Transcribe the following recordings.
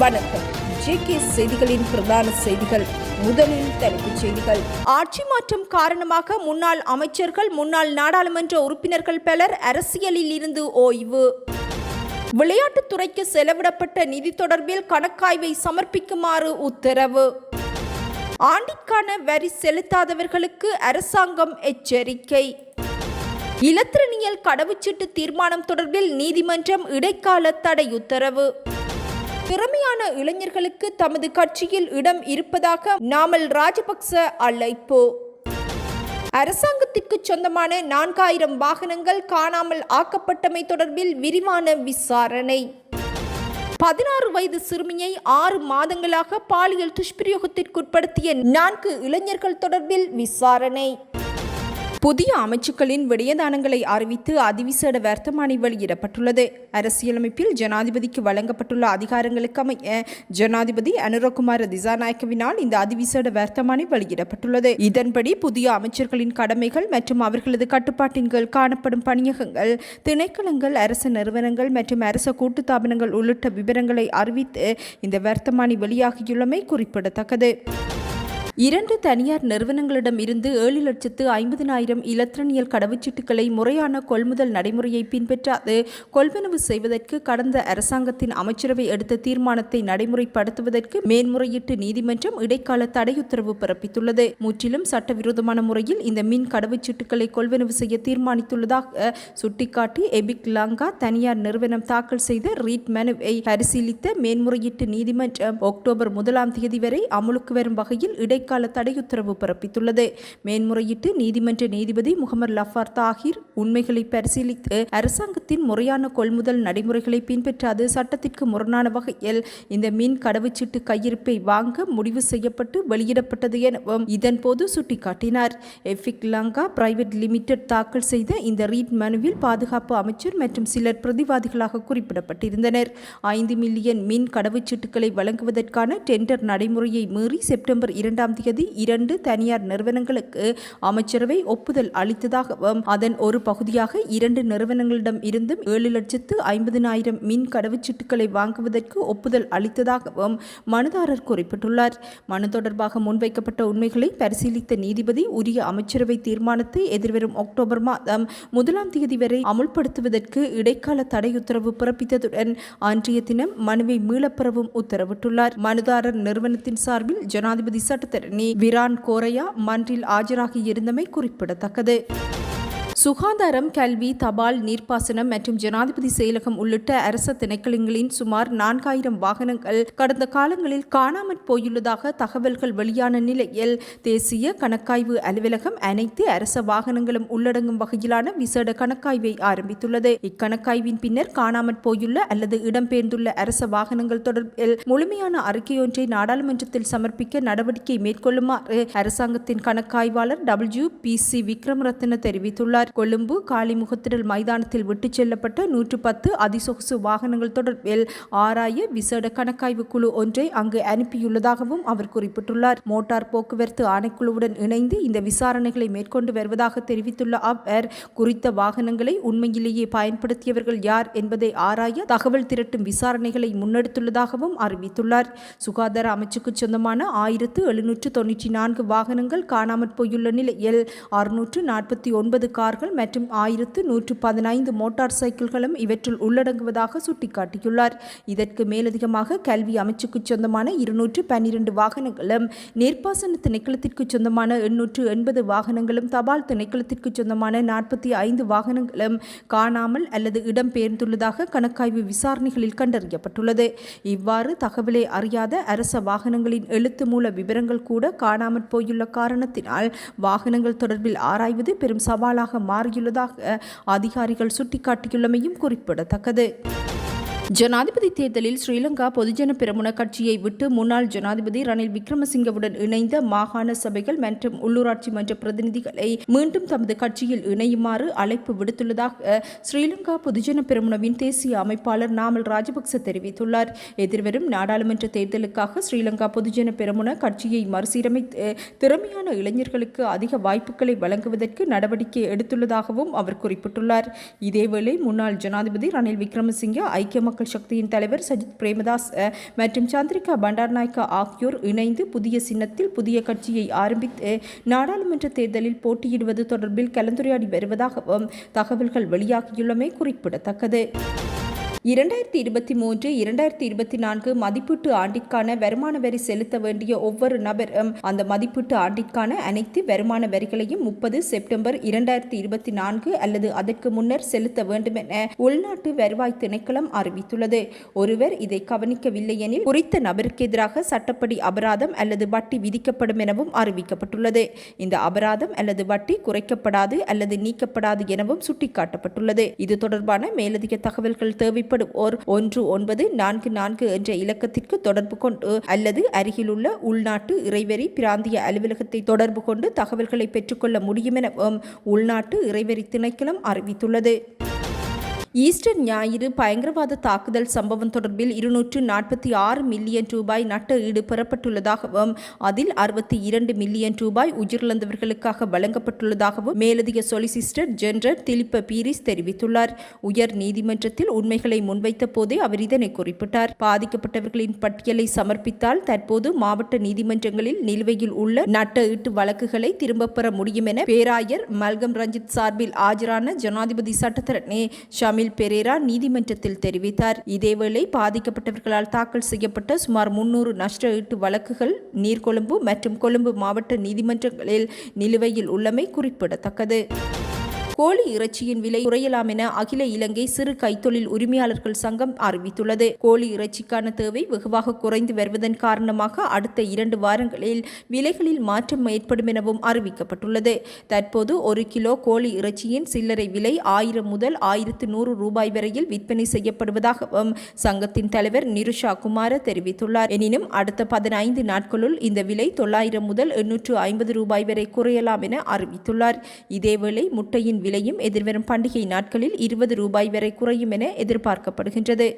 வணக்கம். ஜேகே செய்திகளின் பிரதான செய்திகள். முதலில் தலைப்புச் செய்திகள். ஆட்சி மாற்றம் காரணமாக முன்னாள் அமைச்சர்கள் முன்னாள் நாடாளுமன்ற உறுப்பினர்கள் பலர் அரசியலில் இருந்து ஓய்வு. விளையாட்டுத்துறைக்கு செலவிடப்பட்ட நிதி தொடர்பில் கணக்காய்வை சமர்ப்பிக்குமாறு உத்தரவு. ஆண்டிற்கான வரி செலுத்தாதவர்களுக்கு அரசாங்கம் எச்சரிக்கை. இலத்திரனியல் கடவுச்சீட்டு தீர்மானம் தொடர்பில் நீதிமன்றம் இடைக்கால தடை உத்தரவு. திறமையான இளைஞர்களுக்கு தமது கட்சியில் இடம் இருப்பதாக நாமல் ராஜபக்ச அழைப்பு. அரசாங்கத்திற்கு சொந்தமான நான்காயிரம் வாகனங்கள் காணாமல் ஆக்கப்பட்டமை தொடர்பில் விரிவான விசாரணை. பதினாறு வயது சிறுமியை ஆறு மாதங்களாக பாலியல் துஷ்பிரயோகத்திற்குட்படுத்திய நான்கு இளைஞர்கள் தொடர்பில் விசாரணை. புதிய அமைச்சுக்களின் விடயதானங்களை அறிவித்து அதிவிசேட வர்த்தமானி வெளியிடப்பட்டுள்ளது. அரசியலமைப்பில் ஜனாதிபதிக்கு வழங்கப்பட்டுள்ள அதிகாரங்களுக்கு அமைய ஜனாதிபதி அனுரகுமார திசாநாயக்கவினால் இந்த அதிவிசேட வர்த்தமானி வெளியிடப்பட்டுள்ளது. இதன்படி புதிய அமைச்சர்களின் கடமைகள் மற்றும் அவர்களது கட்டுப்பாட்டின் கீழ் காணப்படும் பணியகங்கள் திணைக்களங்கள் அரசு நிறுவனங்கள் மற்றும் அரச கூட்டுத்தாபனங்கள் உள்ளிட்ட விவரங்களை அறிவித்து இந்த வர்த்தமானி வெளியாகியுள்ளமை குறிப்பிடத்தக்கது. இரண்டு தனியார் நிறுவனங்களிடம் இருந்து ஏழு லட்சத்து ஐம்பதினாயிரம் இலத்திரனியல் கடவுச்சீட்டுகளை முறையான கொள்முதல் நடைமுறையை பின்பற்றாது. கொள்வனவு செய்வதற்கு கடந்த அரசாங்கத்தின் அமைச்சரவை எடுத்த தீர்மானத்தை நடைமுறைப்படுத்துவதற்கு மேன்முறையீட்டு நீதிமன்றம் இடைக்கால தடையுத்தரவு பிறப்பித்துள்ளது. முற்றிலும் சட்டவிரோதமான முறையில் இந்த மின் கடவுச்சீட்டுகளை கொள்வனவு செய்ய தீர்மானித்துள்ளதாக சுட்டிக்காட்டி எபிக் லாங்கா தனியார் நிறுவனம் தாக்கல் செய்த ரீட் மனுவை பரிசீலித்த மேன்முறையீட்டு நீதிமன்றம் அக்டோபர் முதலாம் தேதி வரை அமுலுக்கு வரும் வகையில் இடை இடைக்கால தடையுத்தரவு பிறப்பித்துள்ளது. மேன்முறையீட்டு நீதிமன்ற நீதிபதி முகமது லஃபார் தாகிர் உண்மைகளை பரிசீலித்து அரசாங்கத்தின் முறையான கொள்முதல் நடைமுறைகளை பின்பற்றாது சட்டத்திற்கு முரணான வகையில் இந்த மின் கடவுச்சீட்டு கையிருப்பை வாங்க முடிவு செய்யப்பட்டு வெளியிடப்பட்டது எனவும் இதன்போது சுட்டிக்காட்டினார். எஃபிக் லங்கா பிரைவேட் லிமிடெட் தாக்கல் செய்த இந்த ரீட் மனுவில் பாதுகாப்பு அமைச்சர் மற்றும் சிலர் பிரதிவாதிகளாக குறிப்பிடப்பட்டிருந்தனர். ஐந்து மில்லியன் மின் கடவுச்சீட்டுகளை வழங்குவதற்கான டெண்டர் நடைமுறையை மீறி செப்டம்பர் இரண்டாம் தேதி இரண்டு தனியார் நிறுவனங்களுக்கு அமைச்சரவை ஒப்புதல் அளித்ததாகவும் அதன் ஒரு பகுதியாக இரண்டு நிறுவனங்களிடம் இருந்தும் ஏழு லட்சத்து ஐம்பதினாயிரம் மின் கடவுச்சீட்டுகளை வாங்குவதற்கு ஒப்புதல் அளித்ததாகவும் மனுதாரர் குறிப்பிட்டுள்ளார். மனு தொடர்பாக முன்வைக்கப்பட்ட உண்மைகளை பரிசீலித்த நீதிபதி உரிய அமைச்சரவை தீர்மானத்தை எதிர்வரும் அக்டோபர் மாதம் முதலாம் தேதி வரை அமுல்படுத்துவதற்கு இடைக்கால தடை உத்தரவு பிறப்பித்ததுடன் அன்றைய தினம் மனுவை மீளப்பெறவும் உத்தரவிட்டுள்ளார். மனுதாரர் நிறுவனத்தின் சார்பில் ஜனாதிபதி சட்டத்தரணி விரான் கோரையா மன்றில் ஆஜராகி இருந்தமை குறிப்பிடத்தக்கது. சுகாதாரம் கல்வி தபால் நீர்ப்பாசனம் மற்றும் ஜனாதிபதி செயலகம் உள்ளிட்ட அரச திணைக்களங்களின் சுமார் நான்காயிரம் வாகனங்கள் கடந்த காலங்களில் காணாமற் போயுள்ளதாக தகவல்கள் வெளியான நிலையில் தேசிய கணக்காய்வு அலுவலகம் அனைத்து அரச வாகனங்களும் உள்ளடங்கும் வகையிலான விசேட கணக்காய்வை ஆரம்பித்துள்ளது. இக்கணக்காய்வின் பின்னர் காணாமற் போயுள்ள அல்லது இடம்பெயர்ந்துள்ள அரச வாகனங்கள் தொடர்பில் முழுமையான அறிக்கையொன்றை நாடாளுமன்றத்தில் சமர்ப்பிக்க நடவடிக்கை மேற்கொள்ளுமாறு அரசாங்கத்தின் கணக்காய்வாளர் டபிள்யூ பி சி விக்ரமரத்ன தெரிவித்துள்ளார். கொழும்பு காளிமுகத்திடல் மைதானத்தில் விட்டுச் செல்லப்பட்ட நூற்று பத்து அதிசொகுசு வாகனங்கள் தொடர்பில் ஆராய விசேட கணக்காய்வு குழு ஒன்றை அங்கு அனுப்பியுள்ளதாகவும் அவர் குறிப்பிட்டுள்ளார். மோட்டார் போக்குவரத்து ஆணைக்குழுவுடன் இணைந்து இந்த விசாரணைகளை மேற்கொண்டு வருவதாக தெரிவித்துள்ள அவர் குறித்த வாகனங்களை உண்மையிலேயே பயன்படுத்தியவர்கள் யார் என்பதை ஆராய தகவல் திரட்டும் விசாரணைகளை முன்னெடுத்துள்ளதாகவும் அறிவித்துள்ளார். சுகாதார அமைச்சுக்கு சொந்தமான ஆயிரத்து எழுநூற்று தொன்னூற்றி நான்கு வாகனங்கள் காணாமற் போயுள்ள நிலையில் அறுநூற்று நாற்பத்தி ஒன்பது கார் கார்கள் மற்றும் ஆயிரத்து நூற்று பதினைந்து மோட்டார் சைக்கிள்களும் இவற்றில் உள்ளடங்குவதாக சுட்டிக்காட்டியுள்ளார். இதற்கு மேலதிகமாக கல்வி அமைச்சுக்கு சொந்தமான இருநூற்று பன்னிரண்டு வாகனங்களும் நீர்ப்பாசன திணைக்களத்திற்கு சொந்தமான எண்ணூற்று எண்பது வாகனங்களும் தபால் திணைக்களத்திற்கு சொந்தமான நாற்பத்தி ஐந்து வாகனங்களும் காணாமல் அல்லது இடம்பெயர்ந்துள்ளதாக கணக்காய்வு விசாரணைகளில் கண்டறியப்பட்டுள்ளது. இவ்வாறு தகவலை அறியாத அரச வாகனங்களின் எழுத்து மூல விவரங்கள் கூட காணாமற் போயுள்ள காரணத்தினால் வாகனங்கள் தொடர்பில் ஆராய்வது பெரும் சவாலாக மாறியுள்ளதாக அதிகாரிகள் சுட்டிக்காட்டியுள்ளமையும் குறிப்பிடத்தக்கது. ஜனாதிபதி தேர்தலில் ஸ்ரீலங்கா பொதுஜன பெரமுன கட்சியை விட்டு முன்னாள் ஜனாதிபதி ரணில் விக்ரமசிங்கவுடன் இணைந்த மாகாண சபைகள் மற்றும் உள்ளூராட்சி மன்ற பிரதிநிதிகளை மீண்டும் தமது கட்சியில் இணையுமாறு அழைப்பு விடுத்துள்ளதாக ஸ்ரீலங்கா பொதுஜன பெரமுனவின் தேசிய அமைப்பாளர் நாமல் ராஜபக்ச தெரிவித்துள்ளார். எதிர்வரும் நாடாளுமன்ற தேர்தலுக்காக ஸ்ரீலங்கா பொதுஜன பெரமுன கட்சியை மறுசீரமைத்து திறமையான இளைஞர்களுக்கு அதிக வாய்ப்புகளை வழங்குவதற்கு நடவடிக்கை எடுத்துள்ளதாகவும் அவர் குறிப்பிட்டுள்ளார். இதேவேளை முன்னாள் ஜனாதிபதி ரணில் விக்ரமசிங்க ஐக்கிய மக்கள் சக்தியின் தலைவர் சஜித் பிரேமதாஸ் மற்றும் சந்திரிகா பண்டார்நாயக்கா ஆகியோர் இணைந்து புதிய சின்னத்தில் புதிய கட்சியை ஆரம்பித்து நாடாளுமன்ற தேர்தலில் போட்டியிடுவது தொடர்பில் கலந்துரையாடி வருவதாகவும் தகவல்கள் வெளியாகியுள்ளமை குறிப்பிடத்தக்கது. இரண்டாயிரத்தி இருபத்தி மூன்று இரண்டாயிரத்தி இருபத்தி நான்கு மதிப்பீட்டு ஆண்டிற்கான வருமான வரி செலுத்த வேண்டிய ஒவ்வொரு நபரும் அந்த மதிப்பீட்டு ஆண்டிற்கான அனைத்து வருமான வரிகளையும் முப்பது செப்டம்பர் இரண்டாயிரத்தி இருபத்தி நான்கு அல்லது அதற்கு முன்னர் செலுத்த வேண்டும் என உள்நாட்டு வருவாய் திணைக்களம் அறிவித்துள்ளது. ஒருவர் இதை கவனிக்கவில்லை எனில் குறித்த நபருக்கு எதிராக சட்டப்படி அபராதம் அல்லது வட்டி விதிக்கப்படும் எனவும் அறிவிக்கப்பட்டுள்ளது. இந்த அபராதம் அல்லது வட்டி குறைக்கப்படாது அல்லது நீக்கப்படாது எனவும் சுட்டிக்காட்டப்பட்டுள்ளது. இது தொடர்பான மேலதிக தகவல்கள் தேவைப்படும் ஓர் ஒன்று ஒன்பது நான்கு நான்கு என்ற இலக்கத்திற்கு தொடர்பு கொண்டு அல்லது அருகிலுள்ள உள்நாட்டு இறைவரி பிராந்திய அலுவலகத்தை தொடர்பு கொண்டு தகவல்களை பெற்றுக்கொள்ள முடியும் எனவும் உள்நாட்டு இறைவரி திணைக்களம் அறிவித்துள்ளது. ஈஸ்டர் ஞாயிறு பயங்கரவாத தாக்குதல் சம்பவம் தொடர்பில் இருநூற்று நாற்பத்தி ஆறு மில்லியன் ரூபாய் நட்ட ஈடு பெறப்பட்டுள்ளதாகவும் அதில் அறுபத்தி இரண்டு மில்லியன் ரூபாய் உயிரிழந்தவர்களுக்காக வழங்கப்பட்டுள்ளதாகவும் மேலதிக சொலிசிஸ்டர் ஜெனரல் திலிப்ப பீரிஸ் தெரிவித்துள்ளார். உயர் நீதிமன்றத்தில் உண்மைகளை முன்வைத்த போதே அவர் இதனை குறிப்பிட்டார். பாதிக்கப்பட்டவர்களின் பட்டியலை சமர்ப்பித்தால் தற்போது மாவட்ட நீதிமன்றங்களில் நிலுவையில் உள்ள நட்ட ஈட்டு வழக்குகளை திரும்பப் பெற முடியும் என பேராயர் மல்கம் ரஞ்சித் சார்பில் ஆஜரான ஜனாதிபதி சட்டத்தரணி ஷமில் பெரேரா நீதிமன்றத்தில் தெரிவித்தார். இதேவேளை பாதிக்கப்பட்டவர்களால் தாக்கல் செய்யப்பட்ட சுமார் முன்னூறு நஷ்ட ஈட்டு வழக்குகள் நீர்கொழும்பு மற்றும் கொழும்பு மாவட்ட நீதிமன்றங்களில் நிலுவையில் உள்ளமை குறிப்பிடத்தக்கது. கோழி இறைச்சியின் விலை குறையலாம் என அகில இலங்கை சிறு கைத்தொழில் உரிமையாளர்கள் சங்கம் அறிவித்துள்ளது. கோழி இறைச்சிக்கான தேவை வெகுவாக குறைந்து வருவதன் காரணமாக அடுத்த இரண்டு வாரங்களில் விலைகளில் மாற்றம் ஏற்படும் எனவும் அறிவிக்கப்பட்டுள்ளது. தற்போது ஒரு கிலோ கோழி இறைச்சியின் சில்லறை விலை ஆயிரம் முதல் ஆயிரத்து நூறு ரூபாய் வரையில் விற்பனை செய்யப்படுவதாகவும் சங்கத்தின் தலைவர் நிருஷா குமார தெரிவித்துள்ளார். எனினும் அடுத்த பதினைந்து நாட்களுள் இந்த விலை தொள்ளாயிரம் முதல் எண்ணூற்று ஐம்பது ரூபாய் வரை குறையலாம் என அறிவித்துள்ளார். இதேவேளை முட்டையின் விலையும் எதிர்வரும் பண்டிகை நாட்களில் இருபது ரூபாய் வரை குறையும் என எதிர்பார்க்கப்படுகின்றது.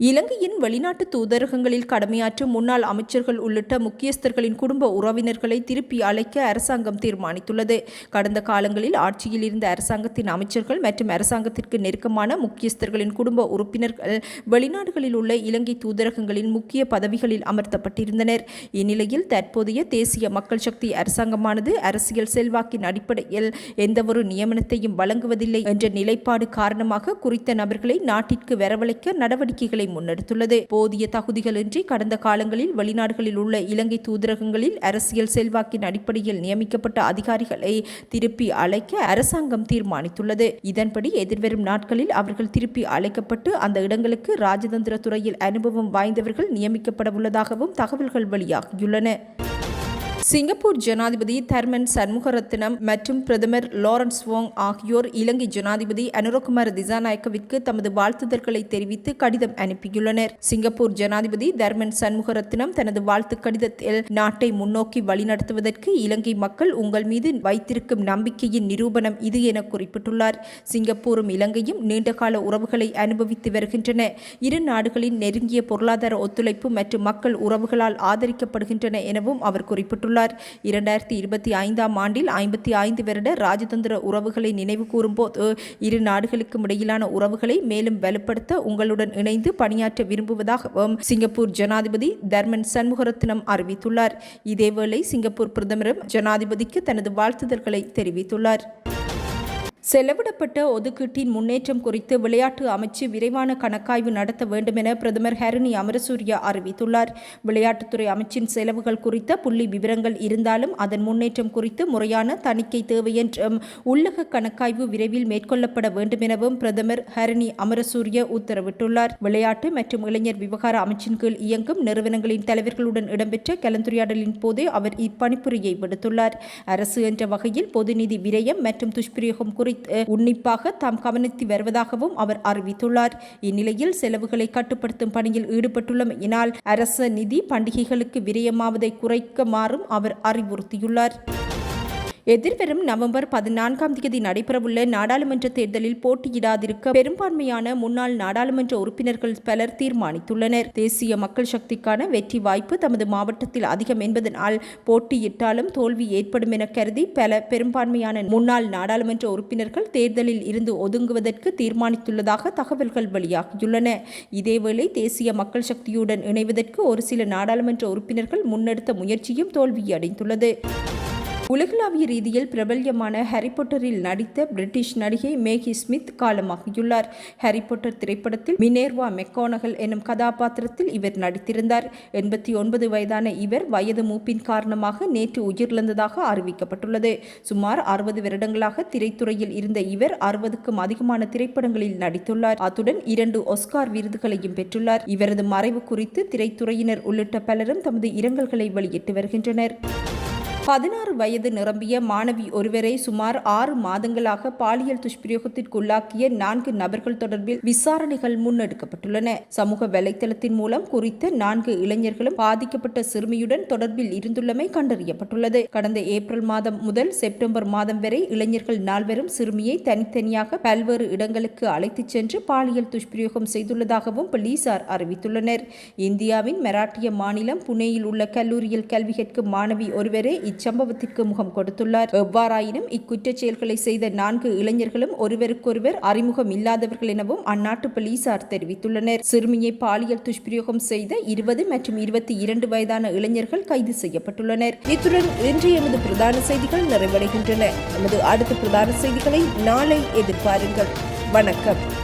இலங்கையின் வெளிநாட்டு தூதரகங்களில் கடமையாற்றும் முன்னாள் அமைச்சர்கள் உள்ளிட்ட முக்கியஸ்தர்களின் குடும்ப உறவினர்களை திருப்பி அழைக்க அரசாங்கம் தீர்மானித்துள்ளது. கடந்த காலங்களில் ஆட்சியில் இருந்த அரசாங்கத்தின் அமைச்சர்கள் மற்றும் அரசாங்கத்திற்கு நெருக்கமான முக்கியஸ்தர்களின் குடும்ப உறுப்பினர்கள் வெளிநாடுகளில் உள்ள இலங்கை தூதரகங்களின் முக்கிய பதவிகளில் அமர்த்தப்பட்டிருந்தனர். இந்நிலையில் தற்போதைய தேசிய மக்கள் சக்தி அரசாங்கமானது அரசியல் செல்வாக்கின் அடிப்படையில் எந்தவொரு நியமனத்தையும் வழங்குவதில்லை என்ற நிலைப்பாடு காரணமாக குறித்த நபர்களை நாட்டிற்கு வரவழைக்க நடவடிக்கைகளை முன்னெடுத்துள்ளது. போதிய தகுதிகளின்றி கடந்த காலங்களில் வெளிநாடுகளில் உள்ள இலங்கை தூதரகங்களில் அரசியல் செல்வாக்கின் அடிப்படையில் நியமிக்கப்பட்ட அதிகாரிகளை திருப்பி அழைக்க அரசாங்கம் தீர்மானித்துள்ளது. இதன்படி எதிர்வரும் நாட்களில் அவர்கள் திருப்பி அழைக்கப்பட்டு அந்த இடங்களுக்கு ராஜதந்திர துறையில் அனுபவம் வாய்ந்தவர்கள் நியமிக்கப்பட உள்ளதாகவும் தகவல்கள் வெளியாகியுள்ளன. சிங்கப்பூர் ஜனாதிபதி தர்மன் சண்முகரத்னம் மற்றும் பிரதமர் லாரன்ஸ் வோங் ஆகியோர் இலங்கை ஜனாதிபதி அனுரகுமார் திசாநாயக்கவிற்கு தமது வாழ்த்துதல்களை தெரிவித்து கடிதம் அனுப்பியுள்ளனர். சிங்கப்பூர் ஜனாதிபதி தர்மன் சண்முகரத்னம் தனது வாழ்த்து கடிதத்தில் நாட்டை முன்னோக்கி வழிநடத்துவதற்கு இலங்கை மக்கள் உங்கள் மீது வைத்திருக்கும் நம்பிக்கையின் நிரூபணம் இது என குறிப்பிட்டுள்ளார். சிங்கப்பூரும் இலங்கையும் நீண்டகால உறவுகளை அனுபவித்து வருகின்றன. இரு நாடுகளின் நெருங்கிய பொருளாதார ஒத்துழைப்பு மற்றும் மக்கள் உறவுகளால் ஆதரிக்கப்படுகின்றன எனவும் அவர் குறிப்பிட்டுள்ளார். இரண்டாயிரத்தி இருபத்தி ஐந்தாம் ஆண்டில் ஐம்பத்தி ஐந்து வருட ராஜதந்திர உறவுகளை நினைவு கூறும்போது இரு நாடுகளுக்கும் இடையிலான உறவுகளை மேலும் வலுப்படுத்த உங்களுடன் இணைந்து பணியாற்ற விரும்புவதாகவும் சிங்கப்பூர் ஜனாதிபதி தர்மன் சண்முகரத்னம் அறிவித்துள்ளார். இதேவேளை சிங்கப்பூர் பிரதமரும் ஜனாதிபதிக்கு தனது வாழ்த்துதல்களை தெரிவித்துள்ளார். செலவிடப்பட்ட ஒதுக்கீட்டின் முன்னேற்றம் குறித்து விளையாட்டு அமைச்சு விரைவான கணக்காய்வு நடத்த வேண்டும் என பிரதமர் ஹரணி அமரசூரியா அறிவித்துள்ளார். விளையாட்டுத்துறை அமைச்சின் செலவுகள் குறித்த புள்ளி விவரங்கள் இருந்தாலும் அதன் முன்னேற்றம் குறித்து முறையான தணிக்கை தேவை என்றும் உள்ளக கணக்காய்வு விரைவில் மேற்கொள்ளப்பட வேண்டும் எனவும் பிரதமர் ஹரணி அமரசூரிய உத்தரவிட்டுள்ளார். விளையாட்டு மற்றும் இளைஞர் விவகார அமைச்சின் கீழ் இயங்கும் நிறுவனங்களின் தலைவர்களுடன் இடம்பெற்ற கலந்துரையாடலின் போதே அவர் இப்பணிப்புரையை விடுத்துள்ளார். அரசு என்ற வகையில் பொதுநிதி விரயம் மற்றும் துஷ்பிரயோகம் குறித்து உன்னிப்பாக தாம் கவனித்து வருவதாகவும் அவர் அறிவித்துள்ளார். இந்நிலையில் செலவுகளை கட்டுப்படுத்தும் பணியில் ஈடுபட்டுள்ளமையினால் அரச நிதி பண்டிகைகளுக்கு விரயமாவதை குறைக்குமாறும் அவர் அறிவுறுத்தியுள்ளார். எதிர்வரும் நவம்பர் பதினான்காம் தேதி நடைபெறவுள்ள நாடாளுமன்ற தேர்தலில் போட்டியிடாதிருக்க பெரும்பான்மையான முன்னாள் நாடாளுமன்ற உறுப்பினர்கள் பலர் தீர்மானித்துள்ளனர். தேசிய மக்கள் சக்திக்கான வெற்றி வாய்ப்பு தமது மாவட்டத்தில் அதிகம் என்பதனால் போட்டியிட்டாலும் தோல்வி ஏற்படும் என கருதி பல பெரும்பான்மையான முன்னாள் நாடாளுமன்ற உறுப்பினர்கள் தேர்தலில் இருந்து ஒதுங்குவதற்கு தீர்மானித்துள்ளதாக தகவல்கள் வெளியாகியுள்ளன. இதேவேளை தேசிய மக்கள் சக்தியுடன் இணைவதற்கு ஒரு சில நாடாளுமன்ற உறுப்பினர்கள் முன்னெடுத்த முயற்சியும் தோல்வியடைந்துள்ளது. உலகளாவிய ரீதியில் பிரபல்யமான ஹாரிபாட்டரில் நடித்த பிரிட்டிஷ் நடிகை மேகி ஸ்மித் காலமாகியுள்ளார். ஹாரிபாட்டர் திரைப்படத்தில் மினேர்வா மெக்கானகல் எனும் கதாபாத்திரத்தில் இவர் நடித்திருந்தார். எண்பத்தி ஒன்பது வயதான இவர் வயது மூப்பின் காரணமாக நேற்று உயிரிழந்ததாக அறிவிக்கப்பட்டுள்ளது. சுமார் அறுபது வருடங்களாக திரைத்துறையில் இருந்த இவர் அறுபதுக்கும் அதிகமான திரைப்படங்களில் நடித்துள்ளார். அத்துடன் இரண்டு ஒஸ்கார் விருதுகளையும் பெற்றுள்ளார். இவரது மறைவு குறித்து திரைத்துறையினர் உள்ளிட்ட பலரும் தமது இரங்கல்களை வெளியிட்டு வருகின்றனர். பதினாறு வயது நிரம்பிய மாணவி ஒருவரை சுமார் ஆறு மாதங்களாக பாலியல் துஷ்பிரயோகத்திற்குள்ளாக்கிய நான்கு நபர்கள் தொடர்பில் விசாரணைகள் முன்னெடுக்கப்பட்டுள்ளன. சமூக வலைதளத்தின் மூலம் குறித்த நான்கு இளைஞர்களும் பாதிக்கப்பட்ட சிறுமியுடன் தொடர்பில் இருந்துள்ளமை கண்டறியப்பட்டுள்ளது. கடந்த ஏப்ரல் மாதம் முதல் செப்டம்பர் மாதம் வரை இளைஞர்கள் நால்வரும் சிறுமியை தனித்தனியாக பல்வேறு இடங்களுக்கு அழைத்துச் சென்று பாலியல் துஷ்பிரயோகம் செய்துள்ளதாகவும் போலீசார் அறிவித்துள்ளனர். இந்தியாவின் மராட்டிய மாநிலம் புனேயில் உள்ள கல்லூரியில் கல்வி கற்கும் மாணவி ஒருவரே இச்சம்பவத்திற்கு முகம் கொடுத்துள்ளார். எவ்வாறாயினும் இக்குற்றச் செயல்களை செய்த நான்கு இளைஞர்களும் ஒருவருக்கொருவர் அறிமுகம் இல்லாதவர்கள் எனவும் அந்நாட்டு போலீசார் தெரிவித்துள்ளனர். சிறுமியை பாலியல் துஷ்பிரயோகம் செய்த இருபது மற்றும் இருபத்தி இரண்டு வயதான இளைஞர்கள் கைது செய்யப்பட்டுள்ளனர். இத்துடன் இன்று எமது பிரதான செய்திகள் நிறைவடைகின்றன. எமது அடுத்த பிரதான செய்திகளை நாளை எதிர்பாருங்கள். வணக்கம்.